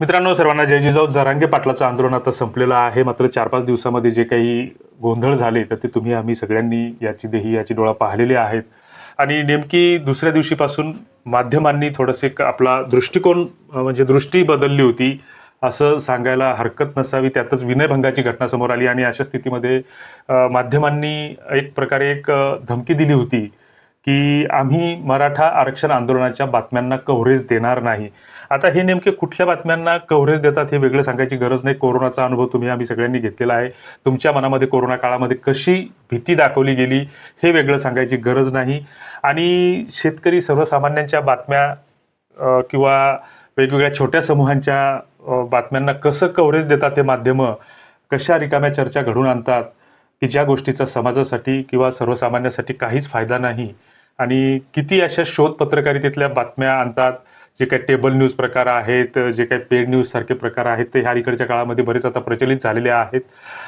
मित्रांनो सर्वांना जय जिजाऊ. जरांगे पाटलाचं आंदोलन आता संपलेलं आहे. मात्र चार पाच दिवसामध्ये जे काही गोंधळ झाले तर ते तुम्ही आम्ही सगळ्यांनी याची देही याची डोळा पाहिलेले आहेत. आणि नेमकी दुसऱ्या दिवशीपासून माध्यमांनी थोडंसे एक आपला दृष्टिकोन म्हणजे दृष्टी बदलली होती असं सांगायला हरकत नसावी त्यातच विनयभंगाची घटना समोर आली. आणि अशा स्थितीमध्ये माध्यमांनी एक प्रकारे एक धमकी दिली होती. की आम्ही मराठा आरक्षण आंदोलनाच्या बातम्यांना कव्हरेज देणार नाही. आता हे नेमके कुठल्या बातम्यांना कव्हरेज देतात हे वेगळं सांगायची गरज नाही. कोरोनाचा अनुभव तुम्ही आम्ही सगळ्यांनी घेतलेला आहे. तुमच्या मनामध्ये कोरोना काळामध्ये कशी भीती दाखवली गेली हे वेगळं सांगायची गरज नाही. आणि शेतकरी सर्वसामान्यांच्या बातम्या किंवा वेगवेगळ्या छोट्या समूहांच्या बातम्यांना कसं कव्हरेज देतात हे माध्यमं कशा रिकाम्या चर्चा घडून आणतात की ज्या गोष्टीचा समाजासाठी किंवा सर्वसामान्यासाठी काहीच फायदा नाही आणि किती अशा शोध पत्रकारितेतल्या बातम्या आणतात? जे काही टेबल न्यूज प्रकार आहेत जे काही पेड न्यूज सारखे प्रकार आहेत ते ह्या इकडच्या काळामध्ये बरेच आता प्रचलित झालेले आहेत.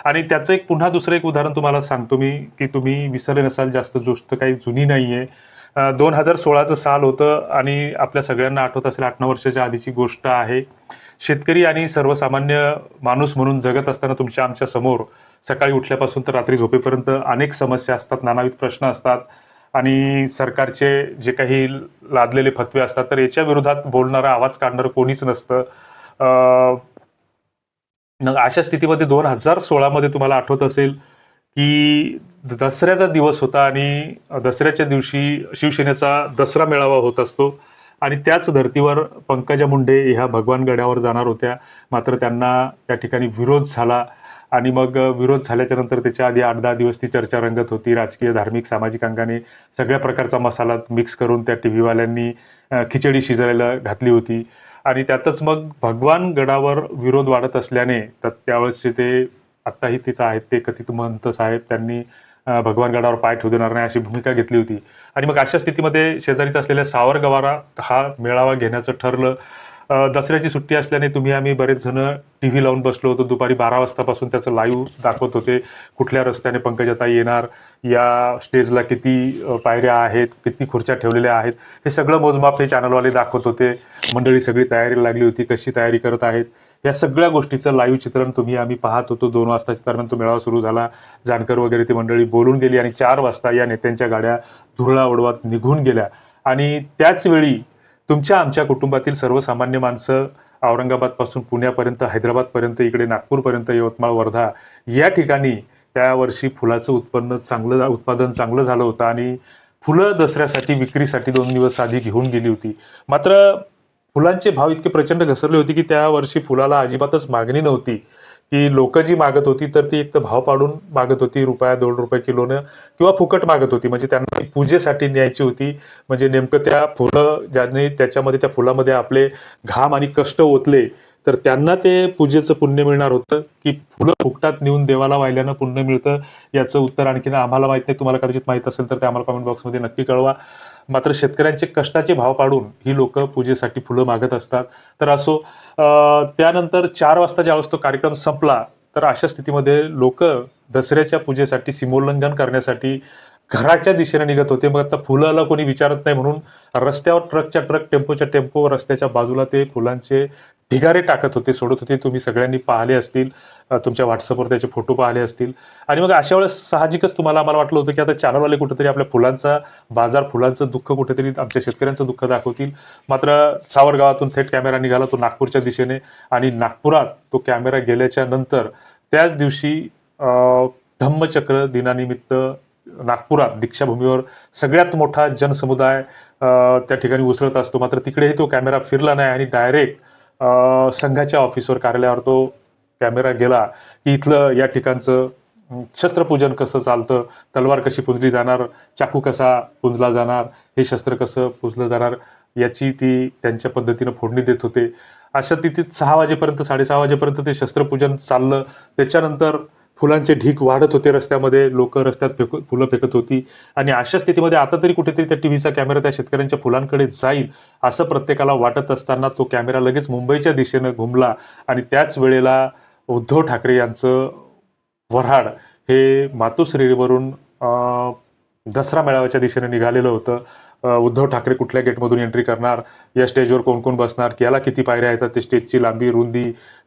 आणि त्याचं एक पुन्हा दुसरं एक उदाहरण तुम्हाला सांगतो मी की तुम्ही विसरले नसाल जास्त गोष्ट काही जुनी नाही आहे दोन हजार सोळाचं साल होतं आणि आपल्या सगळ्यांना आठवत असेल आठ नऊ वर्षाच्या आधीची गोष्ट आहे. शेतकरी आणि सर्वसामान्य माणूस म्हणून जगत असताना तुमच्या आमच्यासमोर सकाळी उठल्यापासून तर रात्री झोपेपर्यंत अनेक समस्या असतात नानाविध प्रश्न असतात. आणि सरकारचे जे काही लादलेले फतवे असतात तर याच्या विरोधात बोलणारा आवाज काढणारं कोणीच नसतं. अशा स्थितीमध्ये दोन हजार सोळामध्ये तुम्हाला आठवत असेल की दसऱ्याचा दिवस होता आणि दसऱ्याच्या दिवशी शिवसेनेचा दसरा मेळावा होत असतो. आणि त्याच धर्तीवर पंकजा मुंडे ह्या भगवान गडावर जाणार होत्या. मात्र त्यांना त्या ठिकाणी विरोध झाला. आणि मग विरोध झाल्याच्यानंतर त्याच्या आधी आठ दहा दिवस ती चर्चा रंगत होती. राजकीय धार्मिक सामाजिक अंगाने सगळ्या प्रकारचा मसाला मिक्स करून त्या टी व्हीवाल्यांनी खिचडी शिजायला घातली होती. आणि त्यातच मग भगवान गडावर विरोध वाढत असल्याने तर त्यावेळेसचे ते आत्ताही तिचं आहेत ते कथित महंत साहेब त्यांनी भगवान गडावर पाय ठेवू देणार नाही अशी भूमिका घेतली होती. आणि मग अशा स्थितीमध्ये शेजारीच असलेल्या सावरगवारा हा मेळावा घेण्याचं ठरलं. दसऱ्याची सुट्टी असल्याने तुम्ही आम्ही बरेच जण टी व्ही लावून बसलो होतो. दुपारी बारा वाजतापासून त्याचं लाईव्ह दाखवत होते. कुठल्या रस्त्याने पंकजाताई येणार? या स्टेजला किती पायऱ्या आहेत? किती खुर्च्या ठेवलेल्या आहेत? हे सगळं मोजमाप हे चॅनलवाले दाखवत होते. मंडळी सगळी तयारी लागली होती. कशी तयारी करत आहेत? या सगळ्या गोष्टीचं लाईव्ह चित्रण तुम्ही आम्ही पाहत होतो. दोन वाजताच्या दरम्यान तो मेळावा सुरू झाला. जानकर वगैरे ती मंडळी बोलून गेली आणि चार वाजता या नेत्यांच्या गाड्या धुरळा ओढवात निघून गेल्या. आणि त्याच वेळी तुमच्या आमच्या कुटुंबातील सर्वसामान्य माणसं औरंगाबादपासून पुण्यापर्यंत हैदराबादपर्यंत इकडे नागपूरपर्यंत यवतमाळ वर्धा या ठिकाणी त्या वर्षी फुलाचं उत्पन्न चांगलं उत्पादन चांगलं झालं होतं आणि फुलं दसऱ्यासाठी विक्रीसाठी दोन दिवस आधी घेऊन गेली होती. मात्र फुलांचे भाव इतके प्रचंड घसरले होते की त्या वर्षी फुलाला अजिबातच मागणी नव्हती. की लोक जी मागत होती तर ती एक तर भाव पाडून मागत होती रुपया दोन रुपये किलोनं किंवा फुकट मागत होती. म्हणजे त्यांना ती पूजेसाठी न्यायची होती. म्हणजे नेमकं त्या फुलं ज्यांनी त्याच्यामध्ये त्या फुलामध्ये आपले घाम आणि कष्ट ओतले तर त्यांना ते पूजेचं पुण्य मिळणार होतं की फुलं फुकटात नेऊन देवाला वाहिल्यानं पुण्य मिळतं? याचं उत्तर आणखीन आम्हाला माहीत नाही. तुम्हाला कदाचित माहीत असेल तर ते आम्हाला कमेंट बॉक्समध्ये नक्की कळवा. मात्र शेतकऱ्यांचे कष्टाचे भाव पाडून ही लोक पूजेसाठी फुलं मागत असतात. तर असो त्यानंतर चार वाजता ज्यावेळेस तो कार्यक्रम संपला तर अशा स्थितीमध्ये लोक दसऱ्याच्या पूजेसाठी सीमोल्लंघन करण्यासाठी घराच्या दिशेने निघत होते. मग आता फुलाला कोणी विचारत नाही म्हणून रस्त्यावर ट्रकच्या ट्रक टेम्पोच्या टेम्पो रस्त्याच्या बाजूला ते फुलांचे ढिगारे टाकत होते सोडत होते. तुम्ही सगळ्यांनी पाहिले असतील तुमच्या व्हॉट्सअपवर त्याचे फोटो पाहिले असतील. आणि मग अशा वेळेस साहजिकच तुम्हाला आम्हाला वाटलं होतं की आता चॅनलवाले कुठेतरी आपल्या फुलांचा बाजार फुलांचं दुःख कुठेतरी आमच्या शेतकऱ्यांचं दुःख दाखवतील. मात्र सावरगावातून थेट कॅमेरा निघाला तो नागपूरच्या दिशेने आणि नागपुरात तो कॅमेरा गेल्याच्यानंतर त्याच दिवशी धम्मचक्र दिनानिमित्त नागपुरात दीक्षाभूमीवर सगळ्यात मोठा जनसमुदाय त्या ठिकाणी उसळत असतो. मात्र तिकडेही तो कॅमेरा फिरला नाही आणि डायरेक्ट संघाच्या ऑफिसवर कार्यालयावर तो कॅमेरा गेला की इथलं या ठिकाणचं शस्त्रपूजन कसं चालतं तलवार कशी पुंजली जाणार चाकू कसा पुंजला जाणार हे शस्त्र कसं पुजलं जाणार याची ती त्यांच्या पद्धतीनं फोडणी देत होते. अशा तिथे सहा वाजेपर्यंत साडेसहा वाजेपर्यंत ते शस्त्रपूजन चाललं. त्याच्यानंतर फुलांचे ढीक वाढत होते रस्त्यामध्ये लोक रस्त्यात फेक फुलं फेकत होती. आणि अशा स्थितीमध्ये आता तरी कुठेतरी त्या टी व्हीचा कॅमेरा त्या शेतकऱ्यांच्या फुलांकडे जाईल असं प्रत्येकाला वाटत असताना तो कॅमेरा लगेच मुंबईच्या दिशेनं घुमला. आणि त्याच वेळेला उद्धव ठाकरे यांचं वऱ्हाड हे मातोश्रीवरून दसरा मेळाव्याच्या दिशेने निघालेलं होतं. उद्धव ठाकरे कुठल्या गेटमधून एंट्री करणार? या स्टेजवर कोण कोण बसणार? याला किती पायऱ्या येतात ते स्टेजची लांबी रुंदी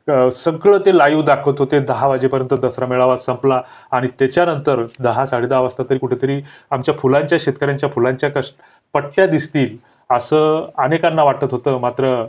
सगळं ते लाईव्ह दाखवत होते. दहा वाजेपर्यंत दसरा मेळावा संपला आणि त्याच्यानंतर दहा साडेदहा वाजता तरी कुठेतरी आमच्या फुलांच्या शेतकऱ्यांच्या फुलांच्या कष्ट पट्ट्या दिसतील असं अनेकांना वाटत होतं. मात्र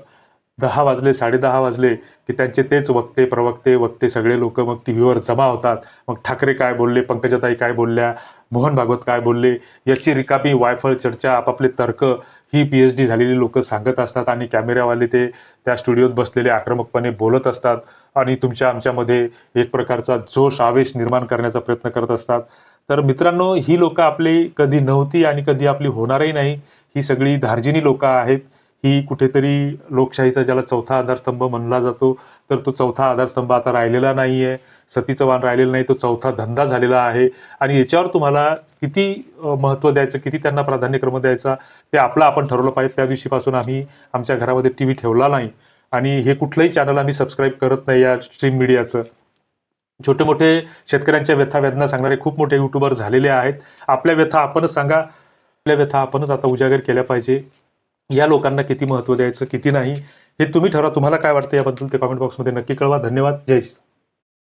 दहा वाजले साडेदहा वाजले की त्यांचे तेच वक्ते प्रवक्ते वक्ते सगळे लोक मग टी व्हीवर जमा होतात. मग ठाकरे काय बोलले पंकजाताई काय बोलल्या मोहन भागवत काय बोलले याची रिकामी वायफळ चर्चा आपापले तर्क ही पी एच डी झालेली लोक सांगत असतात आणि कॅमेऱ्यावाले ते त्या स्टुडिओत बसलेले आक्रमकपणे बोलत असतात आणि तुमच्या आमच्यामध्ये एक प्रकारचा जोश आवेश निर्माण करण्याचा प्रयत्न करत असतात. तर मित्रांनो ही लोक आपली कधी नव्हती आणि कधी आपली होणारही नाही ही सगळी धार्जिनी लोक आहेत. ही कुठेतरी लोकशाहीचा ज्याला चौथा आधारस्तंभ म्हणला जातो तर तो चौथा आधारस्तंभ आता राहिलेला नाही आहे सतीचं वाण राहिलेलं नाही तो चौथा धंदा झालेला आहे. आणि याच्यावर तुम्हाला किती महत्त्व द्यायचं किती त्यांना प्राधान्यक्रम द्यायचा ते आपलं आपण ठरवलं पाहिजे. त्या दिवशीपासून आम्ही आमच्या घरामध्ये टी व्ही ठेवला नाही. आणि हे कुठलंही चॅनल आम्ही सबस्क्राईब करत नाही या स्ट्रीम मीडियाचं छोटे मोठे शेतकऱ्यांच्या व्यथा वेदना सांगणारे खूप मोठे युट्यूबर झालेले आहेत. आपल्या व्यथा आपणच सांगा. आपल्या व्यथा आपणच आता उजागर केल्या पाहिजे. या लोकांना किती महत्त्व द्यायचं किती नाही हे तुम्ही ठरवा. तुम्हाला काय वाटतं याबद्दल ते कमेंट बॉक्समध्ये नक्की कळवा. धन्यवाद. जय